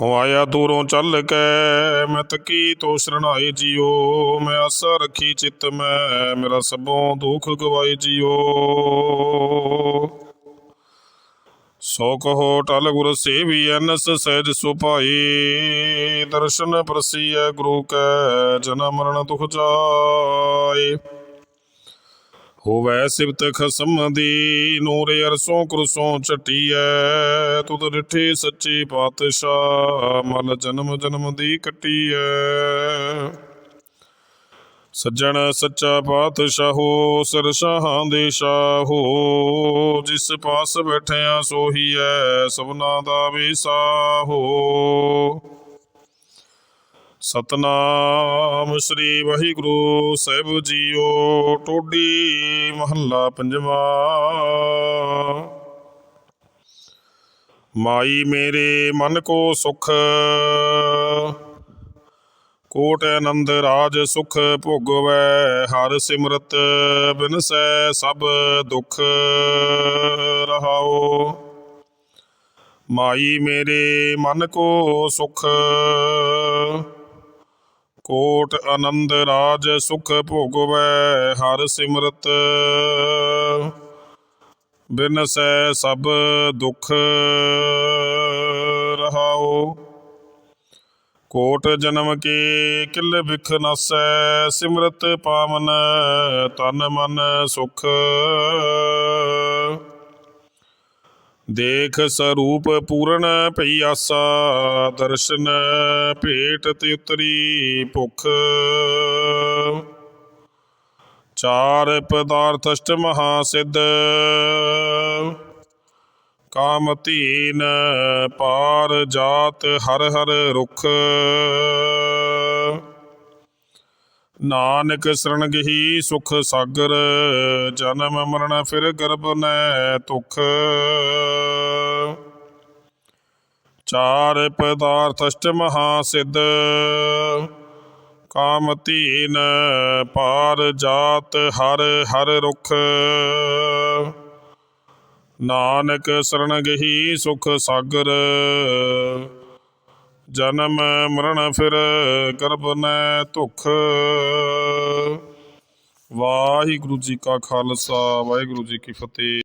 ਹੋ ਆਇਆ ਦੂਰੋਂ ਚੱਲ ਕੇ, ਮੈਂ ਤਕੀ ਤੋ ਸ਼ਰਣਾਏ ਜੀਓ, ਮੈਂ ਆਸਾ ਰੱਖੀ ਚਿੱਤ ਮੈਂ, ਮੇਰਾ ਸਭੋਂ ਦੁੱਖ ਗਵਾਏ ਜੀਓ। ਸੋ ਕਹੋ ਟਲ ਗੁਰ ਸੇਵੀ ਅਨਸ ਸਹਿਜ ਸੁਭਾਈ ਦਰਸ਼ਨ ਪ੍ਰਸੀਐ ਗੁਰੂ ਕੈ, ਜਨਮ ਮਰਨ ਦੁਖ ਜਾਏ। ਹੋਵੈ ਸਿਵਤ ਖਸਮ ਦੀ, ਨੂਰ ਅਰਸੋਂ ਕੁਰਸੋਂ ਚਟੀਐ ਤੁਧ ਡਿਠੇ ਸੱਚੇ ਪਾਤਸ਼ਾਹ, ਮਲ ਜਨਮ ਜਨਮ ਦੀ ਕੱਟੀਐ। ਸੱਜਣ ਸੱਚਾ ਪਾਤਸ਼ਾਹੋ ਸਰਸ਼ਾਹਾਂ ਦੇ ਸ਼ਾਹੋ। ਜਿਸ ਪਾਸ ਬੈਠਿਆ ਸੋਹੀਐ, ਸਭਨਾ ਦਾ ਵਿਸਾਹੋ ਸਤਨਾਮ ਸ੍ਰੀ ਵਾਹਿਗੁਰੂ ਸਾਹਿਬ ਜੀਓ, ਟੋਡੀ ਮਹੱਲਾ ਪੰਜਵਾ। ਮਾਈ ਮੇਰੇ ਮਨ ਕੋ ਸੁਖ, ਕੋਟ ਆਨੰਦ ਰਾਜ ਸੁਖ ਭੋਗਵੈ, ਹਰ ਸਿਮਰਤ ਬਿਨਸੈ ਸਭ ਦੁਖ ਰਹਾਓ। ਮਾਈ ਮੇਰੇ ਮਨ ਕੋ ਸੁਖ ਕੋਟ ਆਨੰਦ ਰਾਜ ਸੁਖ ਭੋਗਵੈ ਹਰ ਸਿਮਰਤ। ਬਿਨਸੈ ਸਭ ਦੁਖ ਰਹਾਓ। ਕੋਟ ਜਨਮ ਕੀ ਕਿਲ ਵਿਖ ਨਾਸੈ, ਸਿਮਰਤ ਪਾਵਨ ਤਨ ਮਨ ਸੁਖ। ਦੇਖ ਸਰੂਪ ਪੂਰਨ ਭਈ ਆਸਾ, ਦਰਸ਼ਨ ਭੇਟ ਤੇ ਉਤਰੀ ਭੁਖ। ਚਾਰ ਪਦਾਰਥ ਅਸ਼ਟ ਮਹਾ ਸਿੱਧ ਕਾਮ ਧੀਨ ਪਾਰ ਜਾਤ ਹਰ ਹਰ ਰੁਖ। ਨਾਨਕ ਸਰਣ ਗਹੀ ਸੁਖ ਸਾਗਰ, ਜਨਮ ਮਰਨ ਫਿਰ ਗਰਭ ਨੈ ਤੁਖ ਚਾਰ ਪਦਾਰਥ ਅਸ਼ਟ ਮਹਾ ਸਿੱਧ, ਕਾਮ ਧੀਨ ਪਾਰ ਜਾਤ ਹਰ ਹਰ ਰੁਖ। ਨਾਨਕ ਸਰਣ ਗਹੀ ਸੁਖ ਸਾਗਰ ਜਨਮ ਮਰਨ ਫਿਰ ਗਰਭ ਨੈ ਧੁਖ। ਵਾਹਿਗੁਰੂ ਜੀ ਕਾ ਖਾਲਸਾ ਵਾਹਿਗੁਰੂ ਜੀ ਕੀ ਫਤਿਹ।